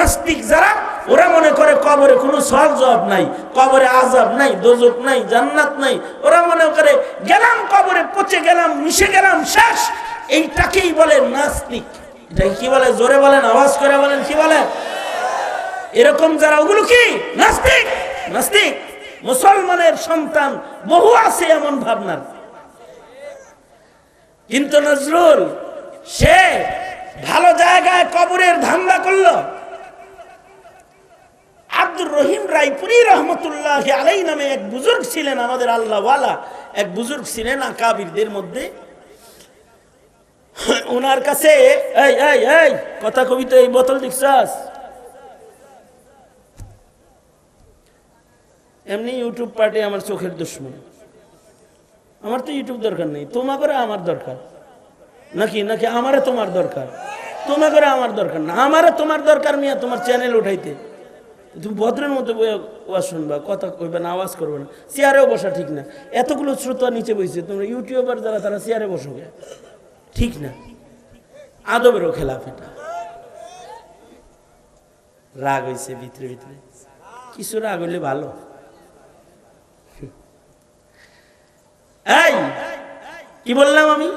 নাস্তিক যারা, ওরা মনে করে কবরে কোনো সব জবাব নাই, কবরে আজাব নাই, দোজক নাই, জান্নাত নাই। ওরা মনে করে গেলাম কবরে, পচে গেলাম, মিশে গেলাম, শেষ। এইটাকেই বলে নাস্তিক। এটাকে কি বলে? জোরে বলেন, আওয়াজ করে বলেন, কি বলেন এরকম যারা, ওগুলো কি? নাস্তিক? নাস্তিক? মুসলমানের সন্তান, বহু আছে এমন ভাবনার। কিন্তু নজরুল, সে ভালো জায়গায় কবরের ধান্দা করল। আব্দুর রহিম রায়পুরি রহমতুল্লাহ আলাই নামে এক বুজুর্গ ছিলেন আমাদের আল্লাহওয়ালা। এক বুজুর্গ ছিলেন আকাবিরদের মধ্যে। ওনার কাছে, এই এই এই, কথা কবিতা এই বোতল দেখছাস? এমনি ইউটিউব পার্টি আমার চোখের দুশ্মন। আমার তো ইউটিউব দরকার নেই। তোমা করে আমার দরকার। নাকি? নাকি আমারে তোমার দরকার? তোমা করে আমার দরকার না। আমারে তোমার দরকার মিয়া, তোমার চ্যানেল উঠাইতে। তুমি ভদ্রের মতো বইয়া ওয়াজ শুনবা, কথা কইবে না, আওয়াজ করবে না। চেয়ারেও বসা ঠিক না। এতগুলো শ্রোতা নিচে বসছে তোমরা ইউটিউবার যারা, তারা চেয়ারে বসো। ঠিক না। আদবেরও খেলাফ এটা। রাগ হয়েছে ভিতরে ভিতরে। কিছু রাগ হইলে ভালো। এই, কি বললাম আমি?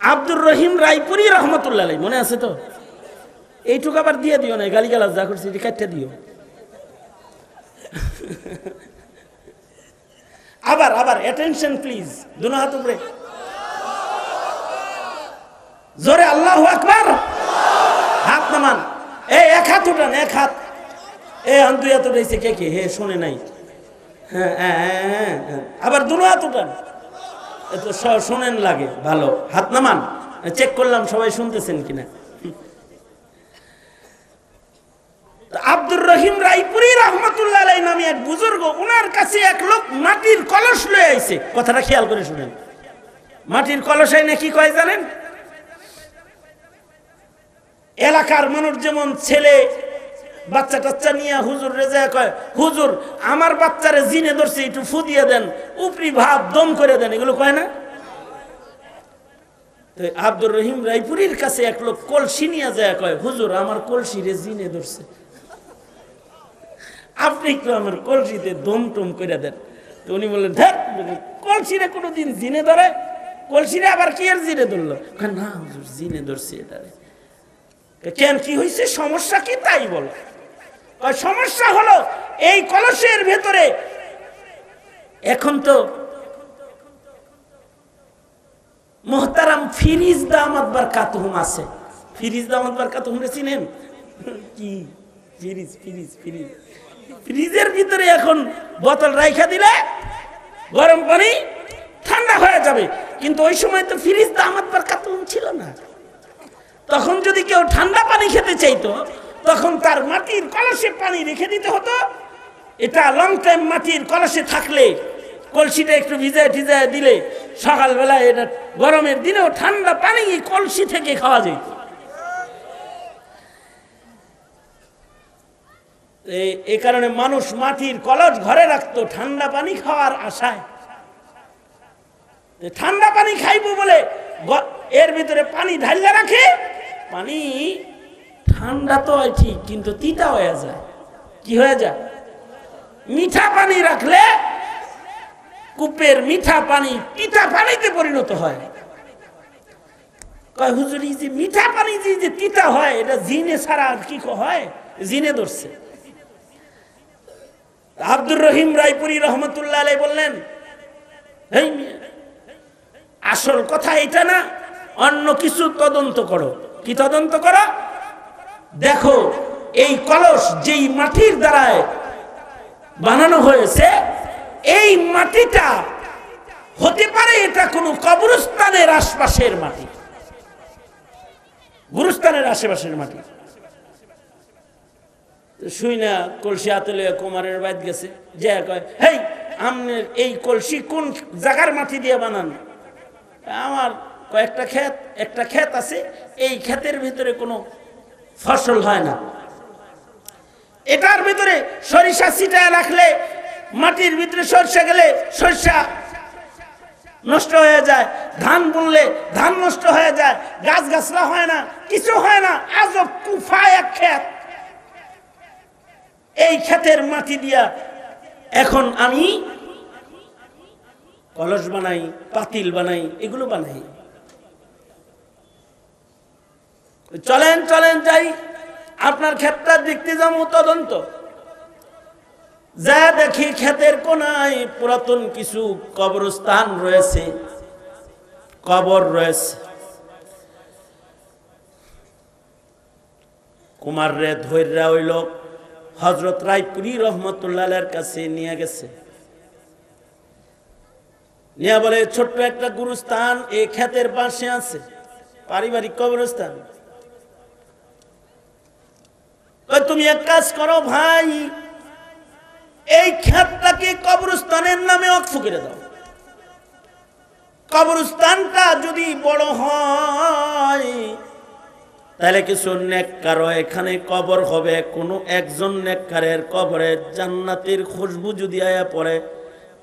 আব্দুর রহিম রায়পুরি রহমতুল্লাহ মনে আছে তো? এইটুকু আবার দিয়ে দিও না গালি গালাজ যা করছি কাটতে দিও। আবার আবার অ্যাটেনশন প্লিজ দুনো হাত উপরে। জোরে আল্লাহ আকবার। হাত নামান। এই এক হাত উঠান এক হাত। এ হাত দুই হাত উঠাইছে কে কে? হে শোনে নাই। হ্যাঁ হ্যাঁ, হ্যাঁ, হ্যাঁ। আবার দুনো হাত উঠান। এ তো শ- শোনেন লাগে ভালো। হাত নামান। চেক করলাম সবাই শুনতেছেন কিনা তো আব্দুর রহিম রায়পুরি রহমতুল্লাহ আলাই নামে এক বুজুর্গ ওনার কাছে এক লোক মাটির কলস লয়ে আইছে। কথাটা খেয়াল করে শুনেন। মাটির কলসে এনে কি কয় জানেন? এলাকার মানুষ যেমন ছেলে বাচ্চা টাচ্চা নিয়ে হুজুর রেজা কয়, হুজুর, আমার বাচ্চারে জিনে ধরছে, একটু ফু দিয়ে দেন, উপরি ভাব দম করে দেন। এগুলো কয় না? তো আব্দুর রহিম রায়পুরীর কাছে এক লোক কলসি নিয়ে যায় কয়, হুজুর, আমার কলসি রে জিনে ধরছে। আপনি একটু আমার কলসিতে দম টম করে দেন। তো উনি বললেন ধ্যাত কলসিরে কোনোদিন জিনে ধরে? কলসিরে আবার কি আর জিনে ধরলো? না হুজুর, জিনে ধরছে এটারে কেন, কি হয়েছে সমস্যা কি? তাই বলো। সমস্যা হলো এই কলসের ভেতরে এখন তো মোহতারাম ফিরিজ দামাত বার কাতুহুম আছে। ফিরিজ দামাত বার কাতুহুম রে চিনেন? কি? ফিরিজ ফিরিজ ফিরিজ। ফ্রিজের ভিতরে এখন বোতল রাইখা দিলে গরম পানি ঠান্ডা হয়ে যাবে। কিন্তু ওই সময় তো ফ্রিজ দামাত বার কাতুহুম ছিল না। তখন যদি কেউ ঠান্ডা পানি খেতে চাইতো, তখন তার মাটির কলসে পানি রেখে দিতে হতো। এটা লং টাইম মাটির কলসে থাকলে, কলসিটা একটু ভিজায় টিজায় দিলে সকালবেলায় এটা গরমের দিনেও ঠান্ডা পানি কলসি থেকে খাওয়া যেত। এ- কারণে মানুষ মাটির কলস ঘরে রাখতো, ঠান্ডা পানি খাওয়ার আশায়। ঠান্ডা পানি খাইবো বলে এর ভিতরে পানি ঢালিয়ে রাখে, পানি ঠান্ডা তো হয় ঠিক, কিন্তু তিতা হয়ে যায়। কি হয়ে যায়? মিঠা পানি রাখলে কূপের মিঠা পানি তিতা পানিতে পরিণত হয়। কয়, হুজুর যে মিঠা পানি যে তিতা হয়, এটা জিনে ছাড়া আর কি হয়? জিনে ধরছে। আব্দুর রহিম রায়পুরি রহমতুল্লাহ আলাই বললেন আসল কথা এটা না, অন্য কিছু তদন্ত করো। কি তদন্ত করো? দেখো, এই কলস যেই মাটির দ্বারায় বানানো হয়েছে, এই মাটিটা হতে পারে এটা কোনো কবরস্থানের আশপাশের মাটি, গুরুস্থানের আশেপাশের মাটি। শুই না, কলসি আতলে কুমারের বাইত গেছে। যে কয়, হেই আমনের এই কলসি কোন জায়গার মাটি দিয়ে বানান? আমার কয়েকটা ক্ষেত, একটা ক্ষেত আছে, এই ক্ষেতের ভিতরে কোনো ফসল হয় না। এটার ভিতরে সরিষা ছিটায় রাখলে, মাটির ভিতরে সরষা গেলে সরষা নষ্ট হয়ে যায়। ধান বুনলে ধান নষ্ট হয়ে যায়। গাছ গাছলা হয় না, কিছু হয় না। আজব কুফা এক ক্ষেত। এই ক্ষেতের মাটি দিয়া এখন আমি কলস বানাই, পাতিল বানাই, এগুলো বানাই। চলেন চলেন যাই, আপনার ক্ষেতটা দেখতে যাব তদন্ত। যা দেখি ক্ষেতের কোনায় পুরাতন কিছু কবরস্থান রয়েছে, কবর রয়েছে। কুমার রে ধৈর্যা ওই লোক হজরত রায়পুরি রহমতুল্লাহের কাছে নিয়ে গেছে। নিয়ে বলে, ছোট্ট একটা গুরুস্থান এই ক্ষেতের পাশে আছে, পারিবারিক কবরস্থান। তুমি এক কাজ করো ভাই, এই ক্ষেতটাকে কবরস্থানের নামে অক্ষ করে দাও। কবরস্থানটা যদি বড় হয় তাহলে কিছু নেককারও এখানে কবর হবে। কোনো একজন নেককারের কবরে জান্নাতের খুশবু যদি আয়া পড়ে,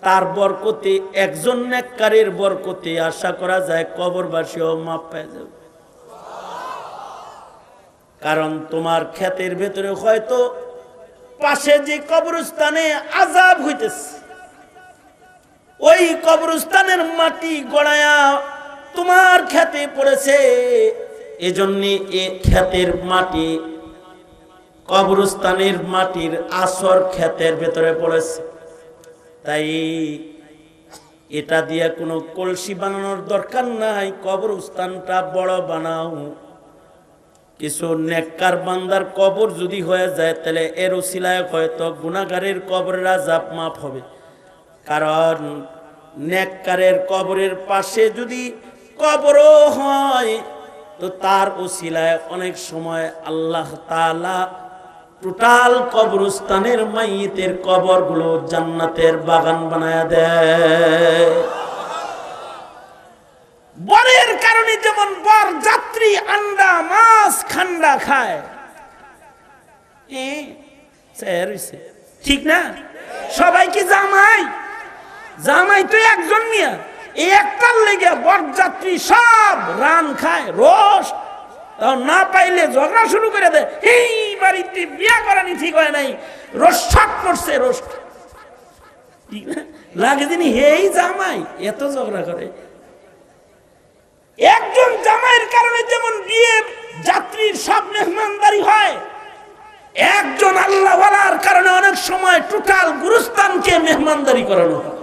তার বরকতে, একজন নেককারের বরকতে আশা করা যায় কবরবাসীও মাপ পেয়ে যাবে। কারণ তোমার ক্ষেতের ভেতরে হয়তো পাশে যে কবরস্থানে আজাব হইতেছে, ওই কবরস্থানের মাটি গড়ায়া তোমার খেতে পড়েছে। এজন্য এ ক্ষেতের মাটি, কবরস্থানের মাটির আসর ক্ষেতের ভেতরে পড়েছে। তাই এটা দিয়ে কোনো কলসি বানানোর দরকার নাই, কবরস্থানটা বড় বানাও। কিছু নেককার বান্দার কবর যদি হয়ে যায়, তাহলে এর ওসিলায় হয়তো গুণাগারের কবরের আজাব মাফ হবে। কারণ নেককারের কবরের পাশে যদি কবরও হয় তো তার ওসিলায় অনেক সময় আল্লাহ তাআলা টোটাল কবরস্থানের মাইয়েতের কবরগুলো জান্নাতের বাগান বানায় দেয়। বরের কারণে যেমন বর যাত্রী আন্ডা, মাছ খান্ডা খায়। ঠিক না? সবাই কি জামাই? জামাই তো একজন মিয়া। একটার লেগে বরযাত্রী সব রান খায় তাও না পাইলে ঝগড়া শুরু করে দেয়। এই বাড়িতে বিয়া করানি ঠিক হয় নাই। রোষাক করছে না লাগে দিনই হেই জামাই, এত ঝগড়া করে। একজন জামাইয়ের কারণে যেমন বিয়ে যাত্রীর সব মেহমানদারি হয়, একজন আল্লাহওয়ালার কারণে অনেক সময় টোটাল গুরুস্থানকে মেহমানদারি করানো হয়।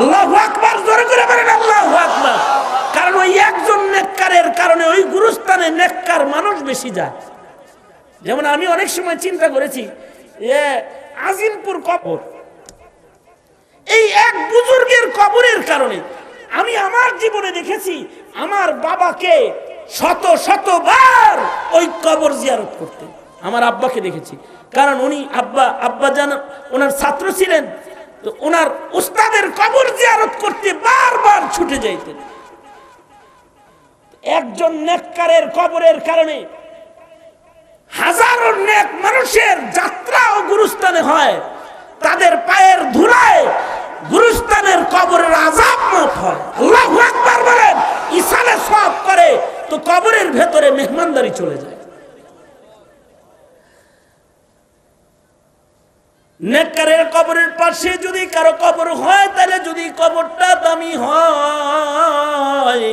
আল্লাহ আকবার, জোরে করে বলেন আল্লাহ আকবার। কারণ ওই একজন নেককারের কারণে ওই গুরুস্থানে নেককার মানুষ বেশি যায়। যেমন আমি অনেক সময় চিন্তা করেছি, এ আজিমপুর কবর, এই এক বুজুর্গের কবরের কারণে আমি আমার জীবনে দেখেছি, আমার বাবাকে শত শতবার ওই কবর জিয়ারত করতে। আমার আব্বাকে দেখেছি। কারণ উনি আব্বা আব্বা জান, ওনার ছাত্র ছিলেন। তো ওনার উস্তাদের কবর জিয়ারত করতে বারবার ছুটে যাইতেন। একজন নেককারের কবরের কারণে হাজারো নেক মানুষের যাত্রা ও গুরুস্থানে হয়, তাদের পায়ের ধুলায় গুরুস্থানের কবরের আজাব মাফ হয়। আল্লাহ আকবার বলেন ইসালে সব করে, তো কবরের ভেতরে মেহমানদারি চলে যায়। নেককারের কবরের পাশে যদি কারও কবর হয়, তাহলে যদি কবরটা দামি হয়,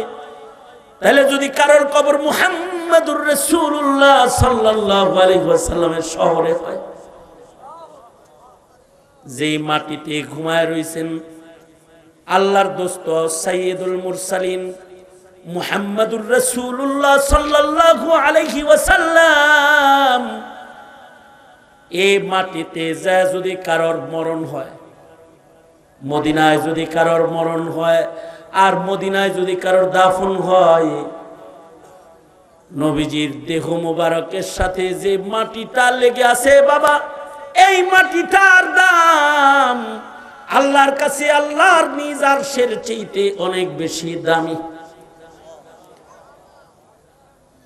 তাহলে যদি কারোর কবর মুহাম্মাদুর রাসূলুল্লাহ সাল্লাল্লাহু আলাইহি ওয়াসাল্লামের শহরে হয়। যেই মাটিতে ঘুমায় রইছেন আল্লাহর দোস্ত সাইয়্যিদুল মুরসালিন মুহাম্মাদুর রাসূলুল্লাহ সাল্লাল্লাহু আলাইহি ওয়াসাল্লাম এই মাটিতে যা যদি কারোর মরণ হয়, মদিনায় যদি কারোর মরণ হয়, আর মদিনায় যদি কারোর দাফন হয়, নবীজির দেহ মোবারকের সাথে যে মাটিটা লেগে আছে বাবা, এই মাটিটার দাম আল্লাহর কাছে, আল্লাহর নিজ আর সের চেইতে অনেক বেশি দামি।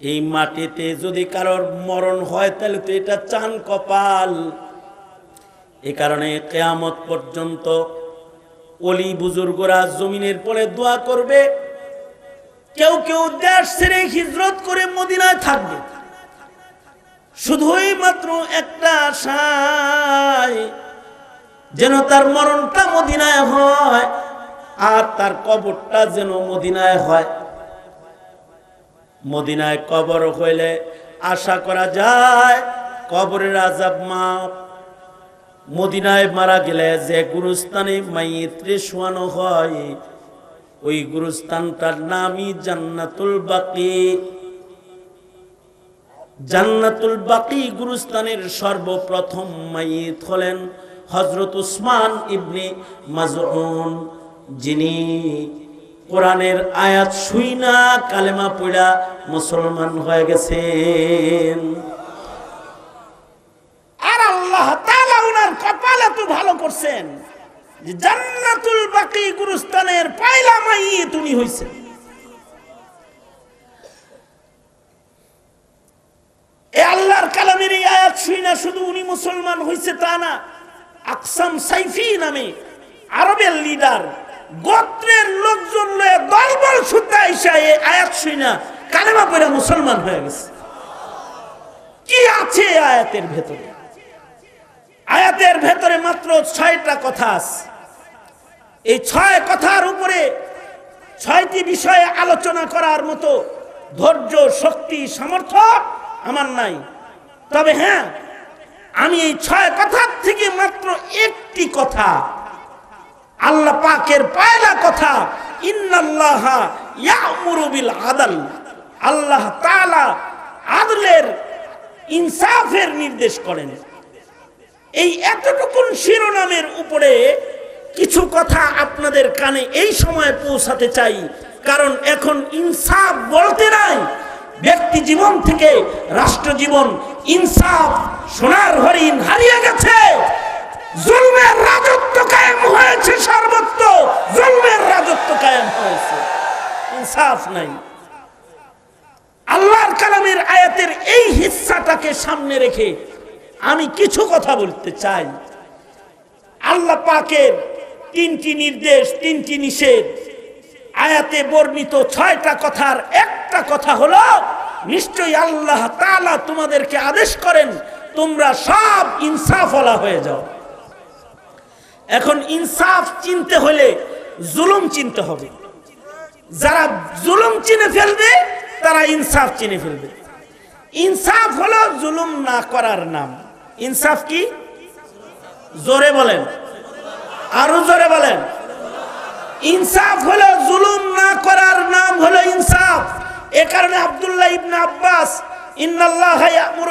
এই মাটিতে যদি কারোর মরণ হয়, তাহলে তো এটা চান কপাল। এ কারণে কেয়ামত পর্যন্ত অলি বুজুর্গরা জমিনের পরে দোয়া করবে। কেউ কেউ দেশ ছেড়ে হিজরত করে মদিনায় থাকবে। শুধুই মাত্র একটা আশায়, যেন তার মরণটা মদিনায় হয়, আর তার কবরটা যেন মদিনায় হয়। মদিনায় কবর হইলে আশা করা যায় কবরের আজাব মাপ। মদিনায় মারা গেলে যে গুরুস্থানে মাইত্রে শোয়ানো হয়, ওই গুরুস্থানটার নামই জান্নাতুল বাকি। জান্নাতুল বাকি গুরুস্থানের সর্বপ্রথম মাইত হলেন হজরত উসমান ইবনে মাজউন, যিনি কোরআনের আয়াত শুই না, কালেমা পড়া মুসলমান হয়ে গেছেন। আর আল্লাহ তাআলা ওনার কপাল এত ভালো করছেন। যে জান্নাতুল বাকি গুরুস্থানের পয়লা মাইত উনি হইছেন। এ আল্লাহর কালামের এই আয়াত শুই না, শুধু উনি মুসলমান হইছে তা না, আকসাম সাইফি নামে আরবের লিডার গোত্রের লোকজন দলবল সুদ্ধা এসে আয়াত শুই না, কালেমা মুসলমান হয়ে গেছে। কি আছে আয়াতের ভেতরে? আয়াতের ভেতরে মাত্র ছয়টা কথা আছে। এই ছয় কথার উপরে ছয়টি বিষয়ে আলোচনা করার মতো ধৈর্য, শক্তি, সামর্থ্য আমার নাই। তবে হ্যাঁ আমি এই ছয় কথার থেকে মাত্র একটি কথা আল্লাহ পাকের পয়লা কথা, ইন্নাল্লাহ আদল। আল্লাহ আদলের ইনসাফের নির্দেশ করেন। এই এতটুকুন শিরোনামের উপরে কিছু কথা আপনাদের কানে এই সময় পৌঁছাতে চাই, কারণ এখন ইনসাফ বলতে নাই। ব্যক্তি জীবন থেকে রাষ্ট্র জীবন ইনসাফ সোনার হরিণ হারিয়ে গেছে। ইনসাফ নাই। আল্লাহর কালামের আয়াতের এই হিস্সাটাকে সামনে রেখে আমি কিছু কথা বলতে চাই। আল্লাহ পাকের তিনটি নির্দেশ, তিনটি নিষেধ। আয়াতে বর্ণিত ছয়টা কথার একটা কথা হলো, নিশ্চয়ই আল্লাহ তাআলা তোমাদেরকে আদেশ করেন, তোমরা সব ইনসাফওয়ালা হয়ে যাও। এখন ইনসাফ চিনতে হলে জুলুম চিনতে হবে। যারা জুলুম চিনে ফেলবে, তারা ইনসাফ চিনে ফেলবে। ইনসাফ হলো জুলুম না করার নাম। ইনসাফ কি? জোরে বলেন। আরও জোরে বলেন। ইনসাফ হলো জুলুম না করার নাম হলো ইনসাফ। এ কারণে আব্দুল্লাহ ইবনে আব্বাস ইন্নাল্লাহ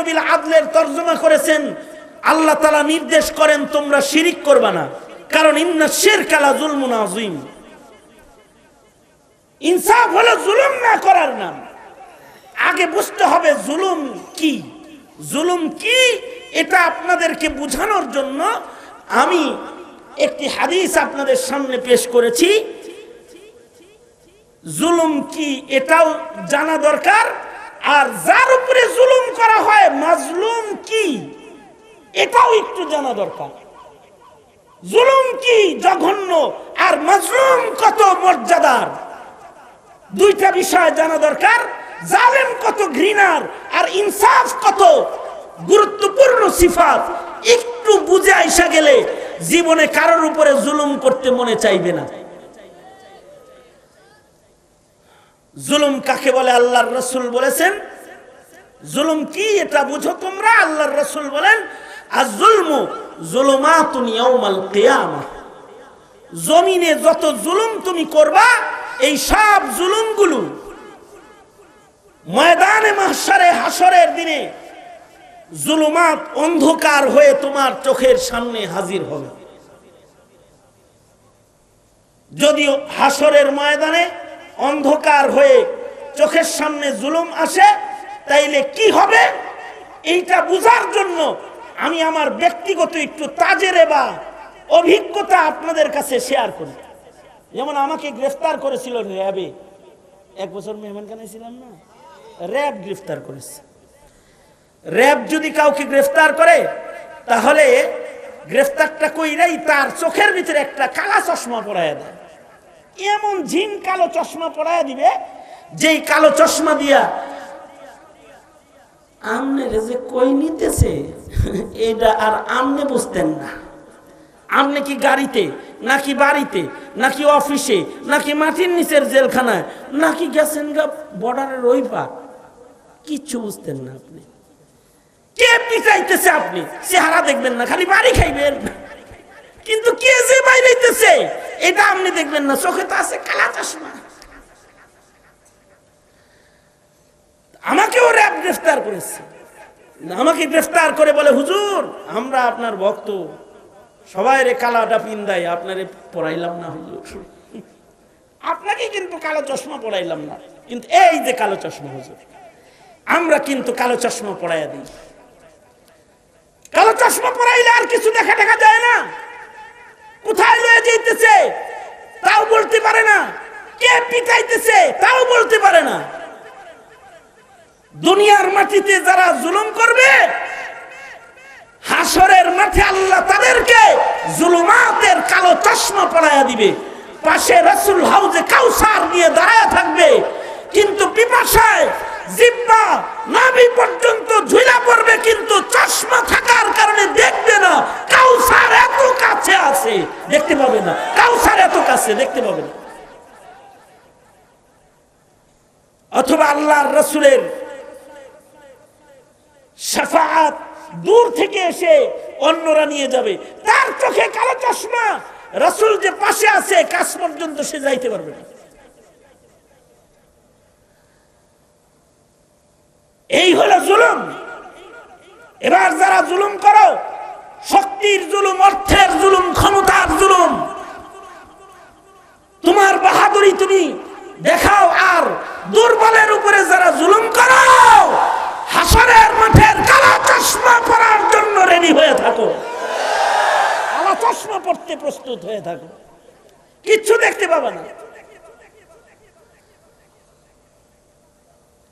বিল আদলের তরজমা করেছেন, আল্লাহ তাআলা নির্দেশ করেন তোমরা শিরিক করবা না। কারণ ইন্না শিরকা লা যুলমুন আযীম। ইনসাফ হলো জুলুম না করার নাম। আগে বুঝতে হবে জুলুম কি? জুলুম কি? এটা আপনাদেরকে বোঝানোর জন্য আমি একটি হাদিস আপনাদের সামনে পেশ করেছি। জুলুম কি? এটাও জানা দরকার। আর যার উপরে জুলুম করা হয়, মাজলুম কি? এটাও একটু জানা দরকার। জুলুম কি? জঘন্য। আর মাজলুম কত মর্যাদার? দুইটা বিষয় জানা দরকার। জালেম কত ঘৃণার আর ইনসাফ কত গুরুত্বপূর্ণ সিফাত। একটু বুঝে আইসা গেলে জীবনে কারোর উপরে জুলুম করতে মনে চাইবে না। জুলুম কাকে বলে? আল্লাহর রসুল বলেছেন। জুলুম কি এটা বুঝো তোমরা? আল্লাহর রসুল বলেন আর জুলমু ইয়াউমাল কিয়ামাহ জমিনে যত জুলুম তুমি করবা এই সব জুলুমগুলো ময়দানে মাহসারে হাসরের দিনে জুলুমাত অন্ধকার হয়ে তোমার চোখের সামনে হাজির হবে। যদিও হাসরের ময়দানে অন্ধকার হয়ে চোখের সামনে জুলুম আসে, তাইলে কি হবে? এইটা বুঝার জন্য আমি আমার ব্যক্তিগত একটু তাজেরে বা অভিজ্ঞতা আপনাদের কাছে শেয়ার করি। যেমন আমাকে গ্রেফতার করেছিল র্যাবে। এক বছর মেহমানখানে ছিলাম না? র্যাব গ্রেফতার করেছে। র্যাব যদি কাউকে গ্রেফতার করে, তাহলে গ্রেফতারটা কইরাই তার চোখের ভিতরে একটা কালা চশমা পরাইয়া দেয়। এমন ঝিম কালো চশমা পরাইয়া দিবে, যেই কালো চশমা দিয়া আমনে রেজে কই নিতেছে, এটা আর আমনে বুঝতেন না। আপনি কি গাড়িতে, নাকি বাড়িতে, নাকি অফিসে, নাকি মাটির নিচের জেলখানায়, নাকি গেছেন গা বর্ডারের ওই পার? কিচ্ছু বুঝতেন না আপনি। কে পিটাইতেছে আপনি? চেহারা দেখবেন না, খালি বাড়ি খাইবেন। কিন্তু কে যে বাইরেতেছে এটা আপনি দেখবেন না, চোখে তো আছে কালা চশমা। আমাকেও র্যাব গ্রেফতার করেছে। আমাকে গ্রেফতার করে বলে, হুজুর, আমরা আপনার ভক্ত। সবাই রে কালাটা পিন্দাই, আপনারে পড়াইলাম না হুজুর। আপনাকে কিন্তু কালো চশমা পড়াইলাম না। কিন্তু এই যে কালো চশমা হুজুর, আমরা কিন্তু কালো চশমা পড়াইয়া দিই। কালো চশমা পড়াইলে আর কিছু দেখা দেখা যায় না। কোথায় লয়ে যাইতেছে, তাও বলতে পারে না। কে পিটাইতেছে, তাও বলতে পারে না। দুনিয়ার মাটিতে যারা জুলুম করবে হাসরের মাঠে আল্লাহ তাদেরকে জুলুমাতের কালো চশমা পরাইয়া দিবে। পাশে রসুল হাউজে কাউসার নিয়ে দাঁড়ায় থাকবে। কিন্তু পিপাসায় জিব্বা নাভি পর্যন্ত ঝুলা পড়বে, কিন্তু চশমা থাকার কারণে দেখবে না কাউসার এত কাছে আছে। দেখতে পাবে না। কাউসার এত কাছে, দেখতে পাবে না। অথবা আল্লাহর রসুলের সাফাত দূর থেকে এসে অন্যরা নিয়ে যাবে। তার চোখে কালো চশমা। রসুল যে পাশে আছে, কাছ পর্যন্ত সে যাইতে পারবে না। এই হলো জুলুম। এবার যারা জুলুম করো, শক্তির জুলুম, অর্থের জুলুম, ক্ষমতার জুলুম, তোমার বাহাদুরি তুমি দেখাও, আর দুর্বলের উপরে যারা জুলুম করো হাসরের মাঠের কালা চশমা পরার জন্য রেডি হয়ে থাকো। কালা চশমা পড়তে প্রস্তুত হয়ে থাকো। কিচ্ছু দেখতে পাবে না।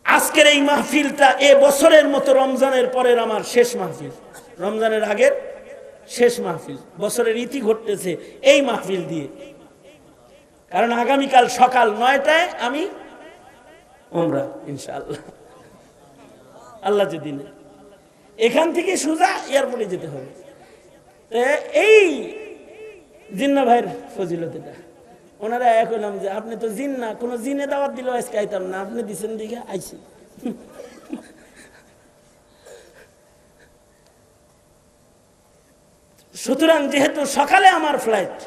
আজকের এই মাহফিলটা এ বছরের মতো রমজানের পরের আমার শেষ মাহফিল। রমজানের আগের শেষ মাহফিল। বছরের ইতি ঘটতেছে এই মাহফিল দিয়ে। কারণ আগামীকাল সকাল নয়টায় আমি ওমরা ইনশাআল্লাহ। আল্লাহ যদি নেয়। এখান থেকে সোজা এয়ারপোর্টে যেতে হবে। এই জিন্না ভাইয়ের ফজিলত এটা। ওনারা এক হইলাম যে, আপনি তো জিন না, কোনো জিনে দাওয়াত দিলেও আজকে আইতাম না। আপনি দিছেন দিকে আইছি। সুতরাং যেহেতু সকালে আমার ফ্লাইট,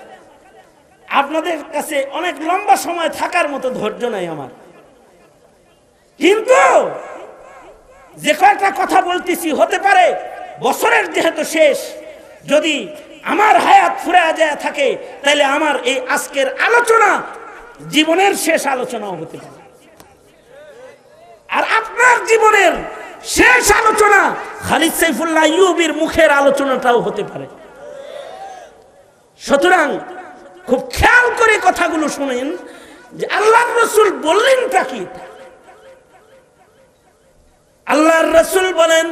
আপনাদের কাছে অনেক লম্বা সময় থাকার মতো ধৈর্য নাই আমার। কিন্তু যে কয়েকটা কথা বলতেছি, হতে পারে বছরের যেহেতু শেষ, যদি আমার হায়াত ফুরে যায় থাকে, তাহলে আমার এই আজকের আলোচনা জীবনের শেষ আলোচনাও হতে পারে। আর আপনার জীবনের শেষ আলোচনা খালিদ সাইফুল্লাহ ইউবির মুখের আলোচনাটাও হতে পারে। সুতরাং খুব খেয়াল করে কথাগুলো শুনেন যে আল্লাহ রসুল বললেনটা কি? আল্লাহর রসুল বলেন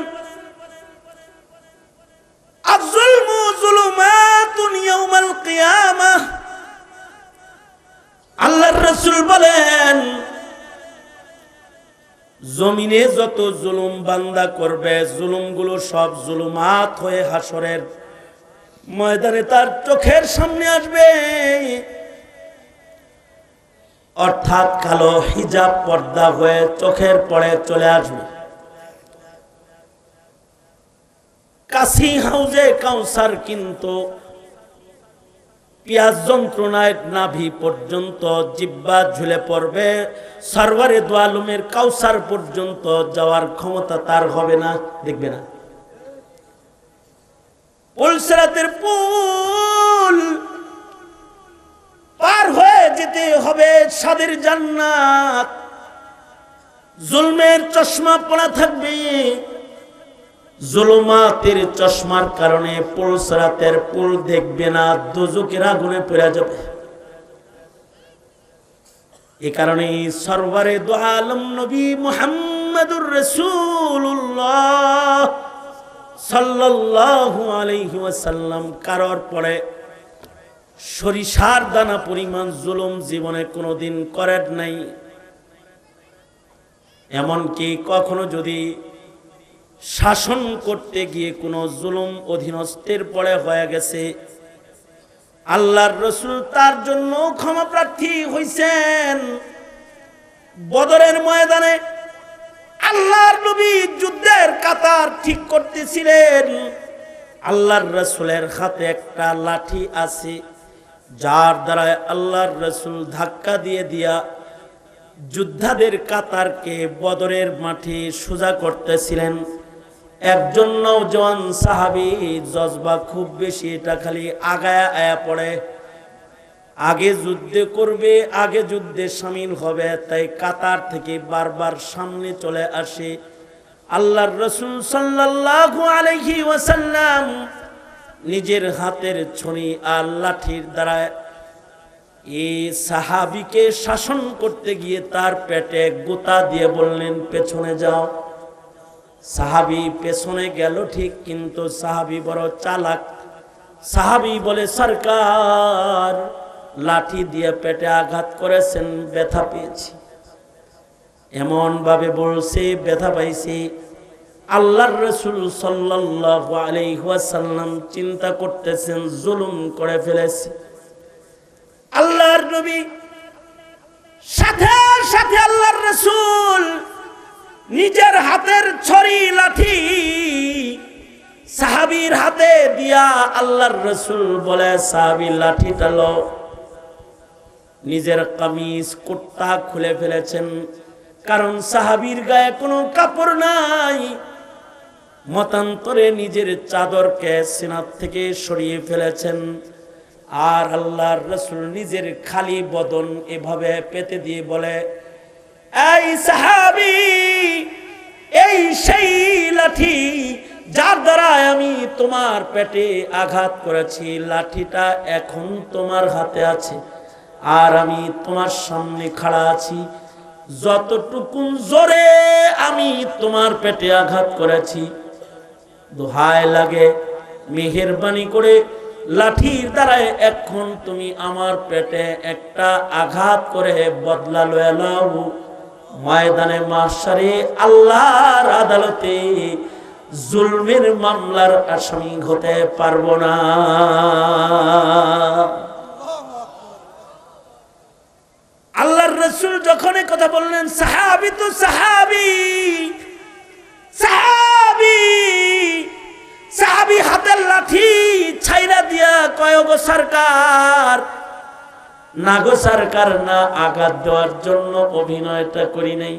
আল্লাহর রসুল বলেন, জমিনে যত জুলুম বান্দা করবে, জুলুমগুলো সব জুলুমাত হয়ে হাসরের ময়দানে তার চোখের সামনে আসবে। অর্থাৎ কালো হিজাব পর্দা হয়ে চোখের পরে চলে আসবে। কাশি হাউজে কাউসার কিন্তু পিয়াজ যন্ত্রণায় নাভি পর্যন্ত জিব্বা ঝুলে পড়বে, সারওয়ারে দোয়ালুমের কাউসার পর্যন্ত যাওয়ার ক্ষমতা তার হবে না, দেখবে না। পুলসরাতের পুল পার হয়ে যেতে হবে সাদের জান্নাত। জুলমের চশমা পড়া থাকবে জুলুমাতের চশমার কারণে পুলসরাতের পুল দেখবে না দুজুকের আগুনে পড়ে যাবে। এ কারণে সরবারে দোয়ালম নবী মুহাম্মদুর রসুল্লাহ সাল্লাল্লাহু আলাইহি ওয়াসাল্লাম, কারোর পরে সরিষার দানা পরিমাণ জুলুম জীবনে কোনোদিন করেন নাই। এমনকি কখনো যদি শাসন করতে গিয়ে কোনো জুলুম অধীনস্থের পরে হয়ে গেছে। আল্লাহর রসুল তার জন্য ক্ষমা প্রার্থী হইছেন। বদরের ময়দানে আল্লাহর নবী যুদ্ধের কাতার ঠিক করতেছিলেন। আল্লাহর রসুলের হাতে একটা লাঠি আছে, যার দ্বারা আল্লাহর রসুল ধাক্কা দিয়ে দিয়া যোদ্ধাদের কাতারকে বদরের মাঠে সোজা করতেছিলেন। একজন নৌজওয়ান সাহাবি জজবা খুব বেশি, এটা খালি আগায়া আয়া পড়ে। আগে যুদ্ধে করবে, আগে যুদ্ধে সামিল হবে, তাই কাতার থেকে বারবার সামনে চলে আসে। আল্লাহর রসুল সাল্লাল্লাহু আলাইহি ওয়াসাল্লাম নিজের হাতের ছড়ি আর লাঠির দ্বারা এই সাহাবিকে শাসন করতে গিয়ে তার পেটে গোতা দিয়ে বললেন, পেছনে যাও। সাহাবি পেছনে গেল ঠিক, কিন্তু সাহাবি বড় চালাক। সাহাবি বলে, সরকার, লাঠি দিয়ে পেটে আঘাত করেছেন, ব্যথা পেয়েছি। এমন ভাবে বলছে, ব্যথা পাইছি। আল্লাহর রসুল সাল্লাল্লাহু আলাইহি ওয়াসাল্লাম চিন্তা করতেছেন, জুলুম করে ফেলেছে। আল্লাহর নবী সাথে সাথে আল্লাহর রসুল নিজের হাতের ছড়ি লাঠি সাহাবির হাতে দিয়া আল্লাহর রসুল বলে, সাহাবি, লাঠিটা লো নিজের কামিজ, কুর্তা খুলে ফেলেছেন। কারণ সাহাবির গায়ে কোনো কাপড় নাই। মতান্তরে নিজের চাদরকে সিনাত থেকে সরিয়ে ফেলেছেন। আর আল্লাহর রসুল নিজের খালি বদন এভাবে পেতে দিয়ে বলে, এই সাহাবি সেই লাঠি যার দ্বারা আমি তোমার পেটে আঘাত করেছি। লাঠিটা এখন তোমার হাতে আছে। আর আমি তোমার সামনে খাড়া আছি। যতটুকুন জোরে আমি তোমার পেটে আঘাত করেছি দোহায় লাগে, মেহেরবানি করে লাঠির দ্বারায় এখন তুমি আমার পেটে একটা আঘাত করে বদলা লয়ে ময়দানে মাসারে আল্লাহর আদালতে জুলমের মামলার আসামি হতে পারব না। আল্লাহর রসুল যখন কথা বললেন, সাহাবি তো সাহাবি সাহাবি সাহাবি হাতের লাঠি ছাইরা দিয়া কয় গো সরকার না গো সরকার না আঘাত দেওয়ার জন্য অভিনয়টা করি নাই।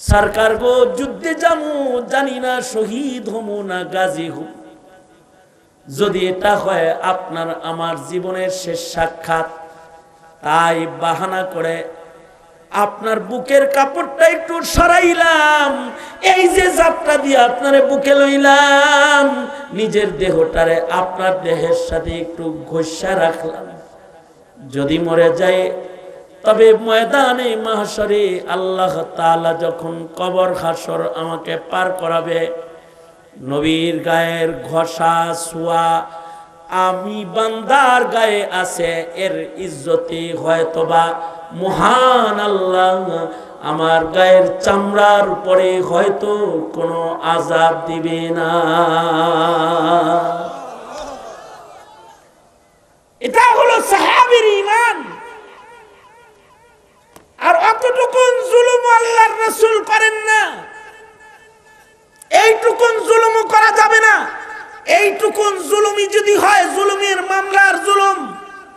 সরকার গো যুদ্ধে যামু জানি না শহীদ হমু না গাজী হম। যদি এটা হয় আপনার আমার জীবনের শেষ সাক্ষাৎ, তাই বাহানা করে আপনার বুকের কাপড়টা একটু সরাইলাম, এই যে জাপটা দিয়ে আপনারে বুকে লইলাম, নিজের দেহটারে আপনার দেহের সাথে একটু ঘষা রাখলাম। যদি মরে যায়, তবে ময়দানে মাহসরে আল্লাহ তাআলা যখন কবর হাসর আমাকে পার করাবে, নবীর গায়ের ঘষা সোয়া আমি বান্দার গায়ে আছে, এর ইজ্জতে হয়তোবা মহান আল্লাহ আমার গায়ের চামড়ার উপরে হয়তো কোনো আজাব দিবে না। এটা হলো সাহাবির ইমান আর অতটুকুন জুলুম আল্লাহর রসুল করেন না। এইটুকুন জুলুম করা যাবে না। এইটুকুন জুলুমি যদি হয়, জুলুমের